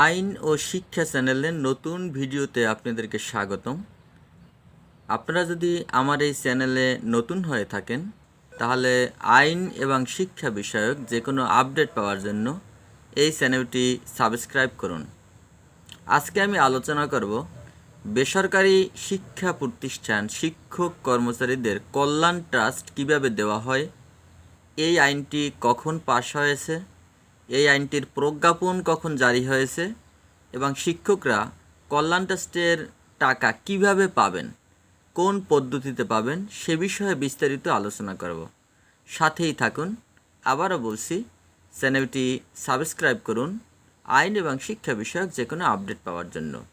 আইন ও শিক্ষা চ্যানেলের নতুন ভিডিওতে আপনাদেরকে স্বাগতম। আপনারা যদি আমার এই চ্যানেলে নতুন হয়ে থাকেন, তাহলে আইন এবং শিক্ষা বিষয়ক যে কোনো আপডেট পাওয়ার জন্য এই চ্যানেলটি সাবস্ক্রাইব করুন। আজকে আমি আলোচনা করব বেসরকারি শিক্ষা প্রতিষ্ঠান শিক্ষক কর্মচারীদের কল্যাণ ট্রাস্ট কীভাবে দেওয়া হয়, এই আইনটি কখন পাশ হয়েছে এই আইনটির প্রজ্ঞাপন কখন জারি হয়েছে এবং শিক্ষকরা কল্যাণ ট্রাস্টের টাকা কীভাবে পাবেন, কোন পদ্ধতিতে পাবেন, সে বিষয়ে বিস্তারিত আলোচনা করব। সাথেই থাকুন, আবারও বলছি, চ্যানেলটি সাবস্ক্রাইব করুন, আইন এবং শিক্ষা বিষয়ক যে কোনো আপডেট পাওয়ার জন্য।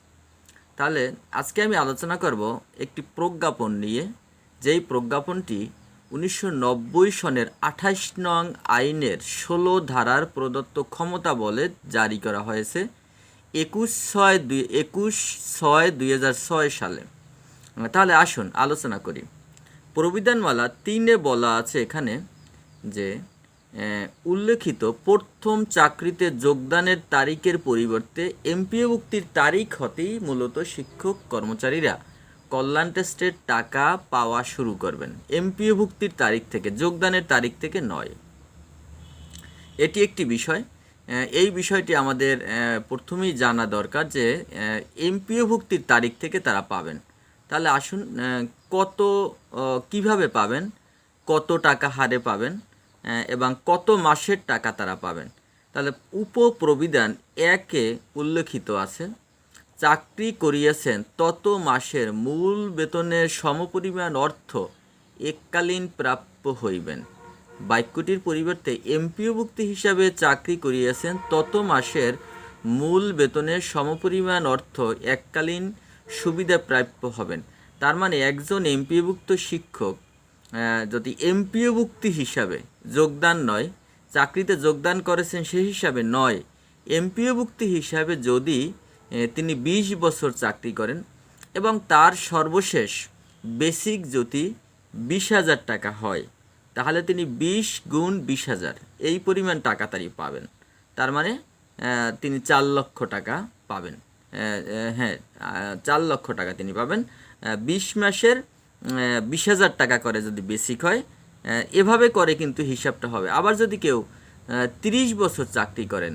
তাহলে আজকে আমি আলোচনা করব একটি প্রজ্ঞাপন নিয়ে। যেই প্রজ্ঞাপনটি উনিশশো নব্বই সনের আঠাশ নং আইনের ষোলো ধারার প্রদত্ত ক্ষমতা বলে জারি করা হয়েছে একুশ ছয় দুই, একুশ ছয় দুই হাজার ছয় সালে। তাহলে আসুন আলোচনা করি। প্রবিধানমালা তিনে বলা আছে এখানে যে উল্লেখিত প্রথম চাকরিতে যোগদানের তারিখের পরিবর্তে এমপিওভুক্তির তারিখ হতেই মূলত শিক্ষক কর্মচারীরা কল্যাণ টেস্টের টাকা পাওয়া শুরু করবেন। এমপিওভুক্তির তারিখ থেকে, যোগদানের তারিখ থেকে নয়। এটি একটি বিষয়। এই বিষয়টি আমাদের প্রথমেই জানা দরকার যে এমপিও ভুক্তির তারিখ থেকে তারা পাবেন। তাহলে আসুন কত কীভাবে পাবেন, কত টাকা হারে পাবেন এবং কত মাসের টাকা তারা পাবেন। তাহলে উপপ্রবিধান একে উল্লেখিত আছে। চাকরি করিয়াছেন, তত মাসের মূল বেতনের সমপরিমাণ অর্থ এককালীন প্রাপ্য হইবেন। বাক্যটির পরিবর্তে এমপিওভুক্তি হিসাবে চাকরি করিয়াছেন, তত মাসের মূল বেতনের সমপরিমাণ অর্থ এককালীন সুবিধা প্রাপ্য হবেন। তার মানে একজন এমপিওভুক্ত শিক্ষক যদি এমপিওভুক্তি হিসাবে যোগদান নয়, চাকরিতে যোগদান করেছেন সেই হিসাবে নয় এমপিওভুক্তি হিসাবে যদি তিনি বিশ বছর চাকরি করেন এবং তার সর্বশেষ বেসিক যদি বিশ হাজার টাকা হয়। তাহলে তিনি বিশ গুণ বিশ হাজার। এই পরিমাণ টাকা তারই পাবেন। তার মানে তিনি চার লক্ষ টাকা পাবেন। হ্যাঁ চার লক্ষ টাকা তিনি পাবেন। বিশ মাসের বিশ হাজার টাকা করে যদি বেসিক হয় এভাবে করে কিন্তু হিসাবটা হবে। আবার যদি কেউ তিরিশ বছর চাকরি করেন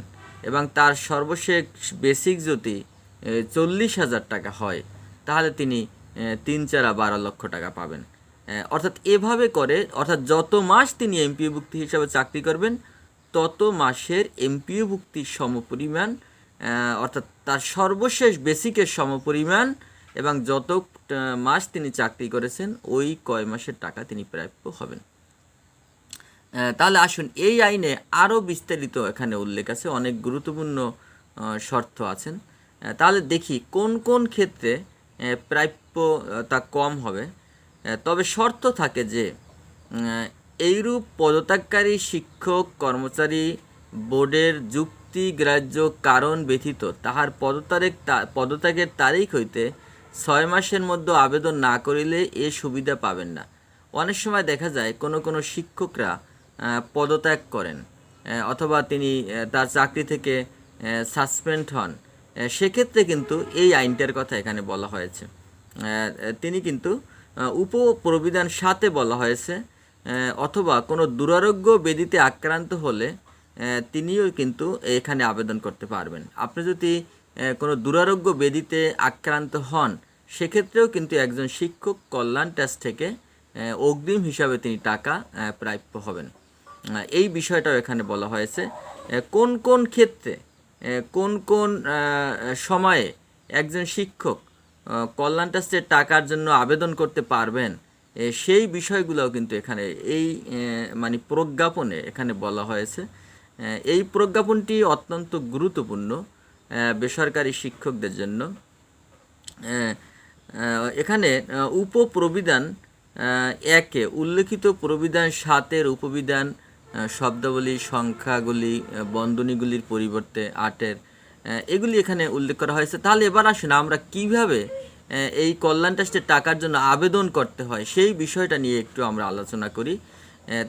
এবং তার সর্বশেষ বেসিক যদি চল্লিশ হাজার টাকা হয়, তাহলে তিনি তিন চারা বারো লক্ষ টাকা পাবেন। অর্থাৎ এভাবে করে, অর্থাৎ যত মাস তিনি এমপিওভুক্তি হিসাবে চাকরি করবেন, তত মাসের এমপিওভুক্তির সমপরিমাণ অর্থাৎ তার সর্বশেষ বেসিকের সমপরিমাণ এবং যত মাস তিনি চাকরি করেছেন, ওই কয় মাসের টাকা তিনি প্রাপ্য হবেন। তাহলে আসুন, এই আইনে আরও বিস্তারিত এখানে উল্লেখ আছে, অনেক গুরুত্বপূর্ণ শর্ত আছেন। তাহলে দেখি, কোন কোন ক্ষেত্রে প্রাপ্য তা কম হবে। তবে শর্ত থাকে যে এইরূপ পদত্যাগকারী শিক্ষক, কর্মচারী, বোর্ডের যুক্তিগ্রাহ্য কারণ ব্যতীত তাহার পদত্যাগ পদত্যাগের তারিখ হইতে ছয় মাসের মধ্যে আবেদন না করিলে এ সুবিধা পাবেন না। অনেক সময় দেখা যায়, কোনো কোনো শিক্ষকরা পদত্যাগ করেন অথবা তিনি তার চাকরি থেকে সাসপেন্ড হন। সেক্ষেত্রে কিন্তু এই আইনটার কথা এখানে বলা হয়েছে। তিনি কিন্তু উপপ্রবিধান সাথে বলা হয়েছে অথবা কোনো দুরারোগ্য বেদিতে আক্রান্ত হলে তিনিও কিন্তু এখানে আবেদন করতে পারবেন। আপনি যদি কোনো দুরারোগ্য বেদিতে আক্রান্ত হন, সেক্ষেত্রেও কিন্তু একজন শিক্ষক কল্যাণ ট্যাক্স থেকে অগ্রিম হিসাবে তিনি টাকা প্রাপ্য হবেন। এই বিষয়টাও এখানে বলা হয়েছে কোন কোন ক্ষেত্রে কোন কোন সময়ে একজন শিক্ষক কল্যাণ ট্রাস্টের টাকার জন্য আবেদন করতে পারবেন সেই বিষয়গুলোও কিন্তু এখানে এই মানে প্রজ্ঞাপনে এখানে বলা হয়েছে। এই প্রজ্ঞাপনটি অত্যন্ত গুরুত্বপূর্ণ বেসরকারি শিক্ষকদের জন্য। এখানে উপপ্রবিধান একে উল্লেখিত প্রবিধান সাতের উপবিধান শব্দাবলী, সংখ্যাগুলি বন্ধনীগুলির পরিবর্তে আটের এগুলি এখানে উল্লেখ করা হয়েছে। তাহলে এবার আসুন আমরা কীভাবে এই কল্যাণ ট্রাস্টের টাকার জন্য আবেদন করতে হয় সেই বিষয়টা নিয়ে একটু আমরা আলোচনা করি।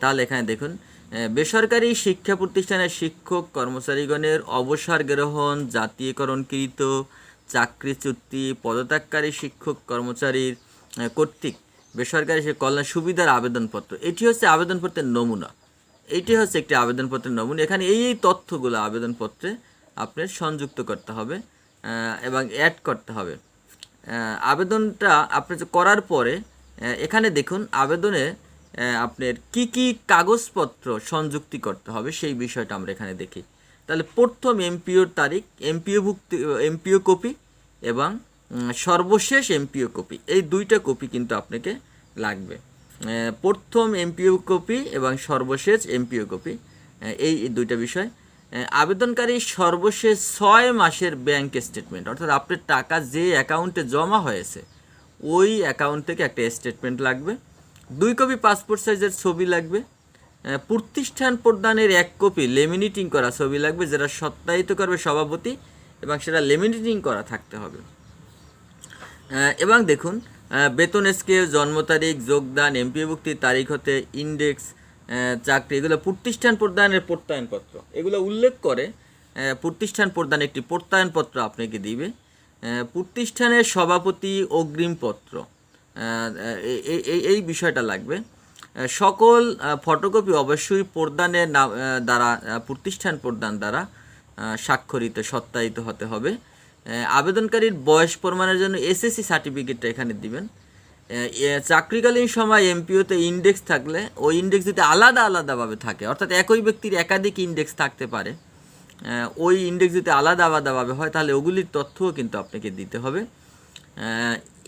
তাহলে এখানে দেখুন বেসরকারি শিক্ষা প্রতিষ্ঠানের শিক্ষক কর্মচারীগণের অবসর গ্রহণ, জাতীয়করণকৃত চাকরিচ্যুতি পদত্যাগকারী শিক্ষক কর্মচারীর কর্তৃক বেসরকারি সে কল্যাণ সুবিধার আবেদনপত্র। এটি হচ্ছে আবেদনপত্রের নমুনা। এইটি হচ্ছে একটি আবেদনপত্রের নমুনা। এখানে এই এই তথ্যগুলো আবেদনপত্রে আপনার সংযুক্ত করতে হবে এবং অ্যাড করতে হবে। আবেদনটা আপনি যে করার পরে এখানে দেখুন আবেদনে আপনার কি কি কাগজপত্র সংযুক্তি করতে হবে সেই বিষয়টা আমরা এখানে দেখি। তাহলে প্রথম এমপিওর তারিখ, এমপিও ভুক্তি, এমপিও কপি এবং সর্বশেষ এমপিও কপি, এই দুইটা কপি কিন্তু আপনাকে লাগবে। প্রথম এমপিও কপি এবং সর্বশেষ এমপিও কপি এই দুইটা বিষয়। আবেদনকারী সর্বশেষ ছয় মাসের ব্যাংক স্টেটমেন্ট অর্থাৎ আপনার টাকা যে অ্যাকাউন্টে জমা হয়েছে, ওই অ্যাকাউন্ট থেকে একটা স্টেটমেন্ট লাগবে। দুই কপি পাসপোর্ট সাইজের ছবি লাগবে। প্রতিষ্ঠান প্রদানের এক কপি লেমিনেটিং করা ছবি লাগবে, যেটা সত্যায়িত করবে সভাপতি এবং সেটা লেমিনেটিং করা থাকতে হবে। এবং দেখুন বেতন স্কেল, জন্ম তারিখ, যোগদান এমপিভুক্তির তারিখ হতে ইন্ডেক্স চাকরি, এগুলো প্রতিষ্ঠান প্রদানের প্রত্যয়নপত্র। এগুলো উল্লেখ করে প্রতিষ্ঠান প্রদান একটি প্রত্যয়নপত্র আপনাকে দিবে। প্রতিষ্ঠানের সভাপতি অগ্রিমপত্র এই বিষয়টা লাগবে। সকল ফটোকপি অবশ্যই প্রদানের দ্বারা প্রতিষ্ঠান প্রদান দ্বারা স্বাক্ষরিত, সত্যায়িত হতে হবে। আবেদনকারীর বয়স প্রমাণের জন্য এসএসসি সার্টিফিকেটটা এখানে দিবেন। চাকরিকালীন সময় এমপিওতে ইন্ডেক্স থাকলে ওই ইন্ডেক্স যদি আলাদা আলাদাভাবে থাকে, অর্থাৎ একই ব্যক্তির একাধিক ইন্ডেক্স থাকতে পারে ওই ইন্ডেক্স যদি আলাদা আলাদাভাবে হয়, তাহলে ওগুলির তথ্যও কিন্তু আপনাকে দিতে হবে।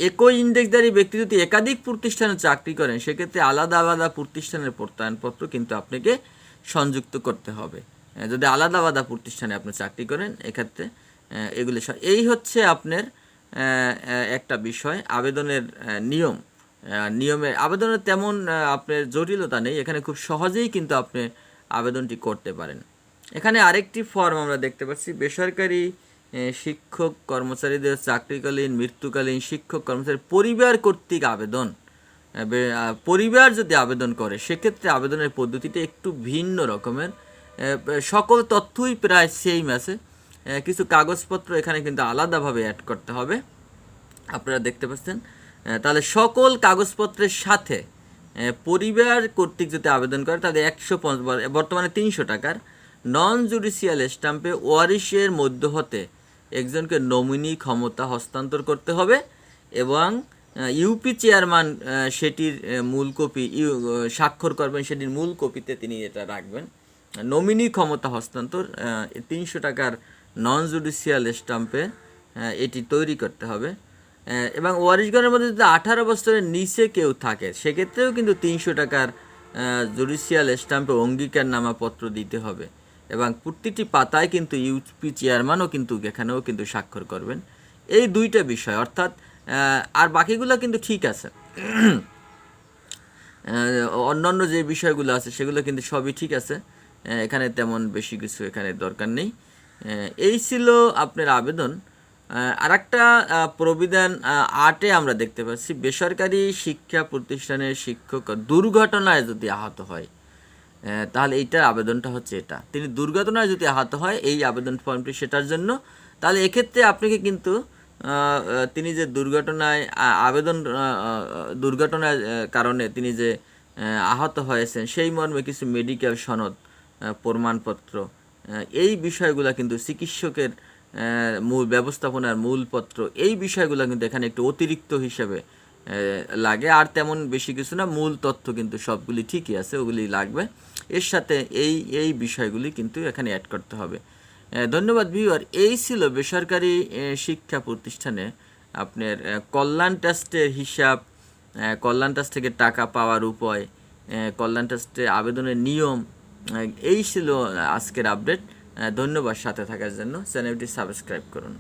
একই ইন্ডেক্সধারী ব্যক্তি যদি একাধিক প্রতিষ্ঠানে চাকরি করেন, সেক্ষেত্রে আলাদা আলাদা প্রতিষ্ঠানের প্রত্যয়নপত্র কিন্তু আপনাকে সংযুক্ত করতে হবে। যদি আলাদা আলাদা প্রতিষ্ঠানে আপনি চাকরি করেন, এক্ষেত্রে এগুলি এই হচ্ছে আপনার একটা বিষয়, আবেদনের নিয়ম। নিয়মের আবেদনের তেমন আপনার জটিলতা নেই। এখানে খুব সহজেই কিন্তু আপনি আবেদনটি করতে পারেন। এখানে আরেকটি ফর্ম আমরা দেখতে পাচ্ছি। বেসরকারি শিক্ষক কর্মচারীদের চাকরিকালীন, মৃত্যুকালীন শিক্ষক কর্মচারী পরিবার কর্তৃক আবেদন। পরিবার যদি আবেদন করে, সেক্ষেত্রে আবেদনের পদ্ধতিটা একটু ভিন্ন রকমের। সকল তথ্যই প্রায় সেম আছে। কিছু কাগজপত্র এখানে কিন্তু আলাদাভাবে অ্যাড করতে হবে। আপনারা দেখতে পাচ্ছেন তাহলে সকল কাগজপত্রের সাথে পরিবার কর্তৃক যদি আবেদন করে, তাহলে একশো বর্তমানে তিনশো টাকার নন জুডিশিয়াল স্টাম্পে ওয়ারিশের মধ্য হতে একজনকে নমিনি ক্ষমতা হস্তান্তর করতে হবে এবং ইউপি চেয়ারম্যান সেটির মূল কপি, ইউ স্বাক্ষর করবেন, সেটির মূল কপিতে তিনি এটা রাখবেন। নমিনি ক্ষমতা হস্তান্তর তিনশো টাকার নন জুডিশিয়াল স্টাম্পে এটি তৈরি করতে হবে। এবং ওয়ারিশগণের মধ্যে যদি আঠারো বছরের নিচে কেউ থাকে, সেক্ষেত্রেও কিন্তু তিনশো টাকার জুডিশিয়াল স্টাম্পে অঙ্গীকারনামা পত্র দিতে হবে। এবং প্রতিটি পাতায় কিন্তু ইউপি চেয়ারম্যানও কিন্তু এখানেও কিন্তু স্বাক্ষর করবেন। এই দুইটা বিষয়, অর্থাৎ আর বাকিগুলো কিন্তু ঠিক আছে। অন্যান্য যে বিষয়গুলো আছে, সেগুলো কিন্তু সবই ঠিক আছে। এখানে তেমন বেশি কিছু এখানে দরকার নেই। এই ছিল আপনার আবেদন। আর একটা প্রবিধান আটে আমরা দেখতে পাচ্ছি, বেসরকারি শিক্ষা প্রতিষ্ঠানের শিক্ষক দুর্ঘটনায় যদি আহত হয় তাহলে এইটার আবেদনটা হচ্ছে এটা। তিনি দুর্ঘটনায় যদি আহত হয়, এই আবেদন ফর্মটি সেটার জন্য, তাহলে এক্ষেত্রে আপনাকে কিন্তু তিনি যে দুর্ঘটনায় আবেদন দুর্ঘটনার কারণে তিনি যে আহত হয়েছেন, সেই মর্মে কিছু মেডিকেল সনদ প্রমাণপত্র এই বিষয়গুলো কিন্তু চিকিৎসকের মূল ব্যবস্থাপনার মূলপত্র, এই বিষয়গুলো কিন্তু এখানে একটু অতিরিক্ত হিসেবে লাগে। আর তেমন বেশি কিছু না, মূল তথ্য কিন্তু সবগুলি ঠিকই আছে, ওগুলি লাগবে। এর সাথে এই এই বিষয়গুলি কিন্তু এখানে অ্যাড করতে হবে। ধন্যবাদ ভিউয়ার এই ছিল বেসরকারি শিক্ষা প্রতিষ্ঠানে আপনার কল্যাণ ট্রাস্টের হিসাব কল্যাণ ট্রাস্ট থেকে টাকা পাওয়ার উপায় কল্যাণ ট্রাস্টে আবেদনের নিয়ম এই ছিল আজকের আপডেট। ধন্যবাদ সাথে থাকার জন্য। চ্যানেলটি সাবস্ক্রাইব করুন।